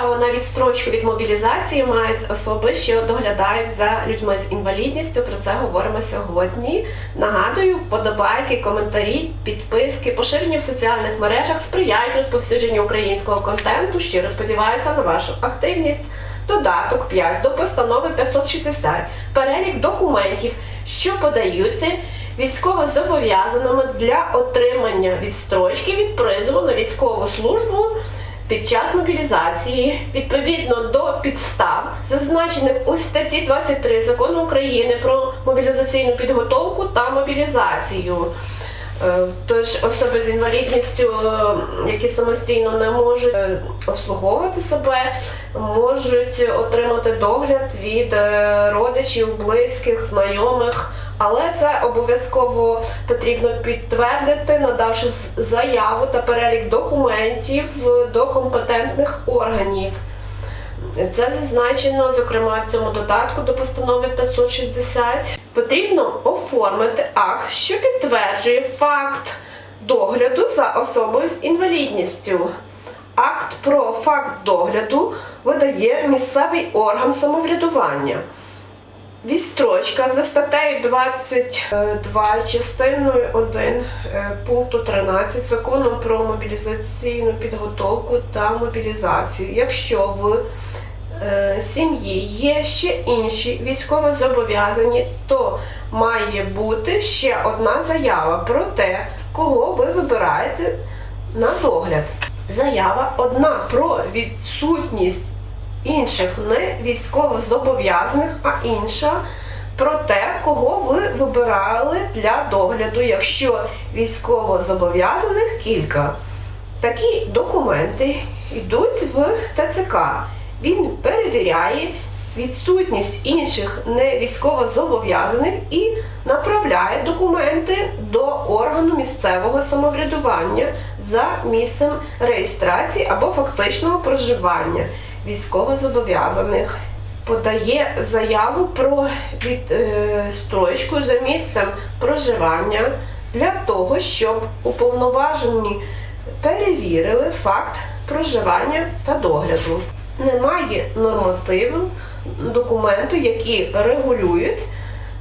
право на відстрочку від мобілізації мають особи, що доглядають за людьми з інвалідністю. Про це говоримо сьогодні. Нагадую, вподобайки, коментарі, підписки, поширення в соціальних мережах сприяють розповсюдженню українського контенту. Щиро сподіваюся на вашу активність. Додаток 5 до постанови 560. Перелік документів, що подаються військовозобов'язаними для отримання відстрочки від призову на військову службу під час мобілізації відповідно до підстав, зазначених у статті 23 закону України про мобілізаційну підготовку та мобілізацію. Е, Тож особи з інвалідністю, е, які самостійно не можуть е, обслуговувати себе, можуть отримати догляд від родичів, близьких, знайомих. Але це обов'язково потрібно підтвердити, надавши заяву та перелік документів до компетентних органів. Це зазначено, зокрема, в цьому додатку до постанови 560. Потрібно оформити акт, що підтверджує факт догляду за особою з інвалідністю. Акт про факт догляду видає місцевий орган самоврядування. Відстрочка за статтею 22 частиною 1 е, пункту 13 закону про мобілізаційну підготовку та мобілізацію. Якщо в сім'ї є ще інші військовозобов'язані, то має бути ще одна заява про те, кого ви вибираєте на догляд. Заява одна про відсутність інших не військовозобов'язаних, а інша про те, кого ви вибирали для догляду, якщо військовозобов'язаних кілька. Такі документи йдуть в ТЦК. Він перевіряє відсутність інших невійськовозобов'язаних і направляє документи до органу місцевого самоврядування за місцем реєстрації або фактичного проживання військовозобов'язаних. Подає заяву про відстрочку за місцем проживання для того, щоб уповноважені перевірили факт проживання та догляду. Немає нормативу документу, які регулюють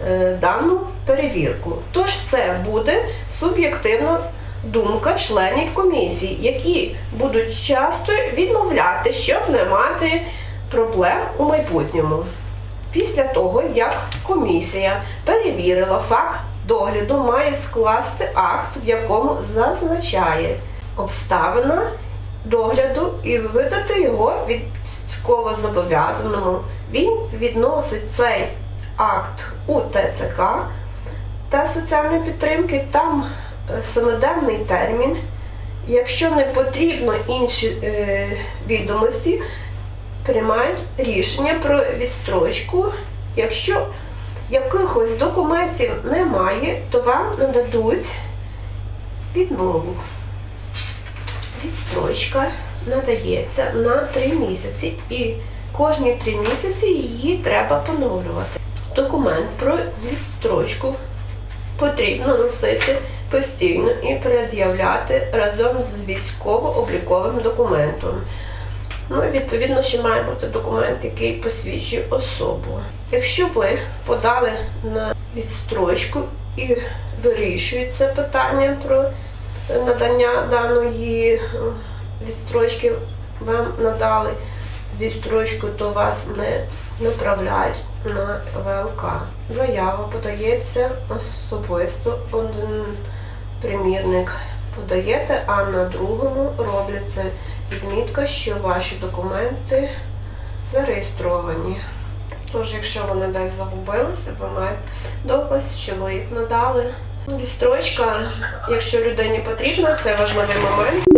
е, дану перевірку. Тож це буде суб'єктивна думка членів комісії, які будуть часто відмовляти, щоб не мати проблем у майбутньому. Після того, як комісія перевірила факт догляду, має скласти акт, в якому зазначає обставина догляду і видати його військовозобов'язаному. Він відносить цей акт у ТЦК та соціальної підтримки. Там е, семиденний термін. Якщо не потрібно інші е, відомості, приймають рішення про відстрочку. Якщо якихось документів немає, то вам нададуть відмову. Відстрочка надається на 3 місяці і кожні 3 місяці її треба поновлювати. Документ про відстрочку потрібно носити постійно і пред'являти разом з військово-обліковим документом. Ну і відповідно ще має бути документ, який посвідчує особу. Якщо ви подали на відстрочку і вирішується питання про надання даної е, відстрочки, вам надали відстрочку, то вас не направляють на ВЛК. Заява подається особисто один примірник подаєте, а на другому робляться відмітка, що ваші документи зареєстровані. Тож, якщо вони десь загубилися, ви маєте доказ, що ви їх надали. Відстрочка, якщо людині потрібна, це важливий момент.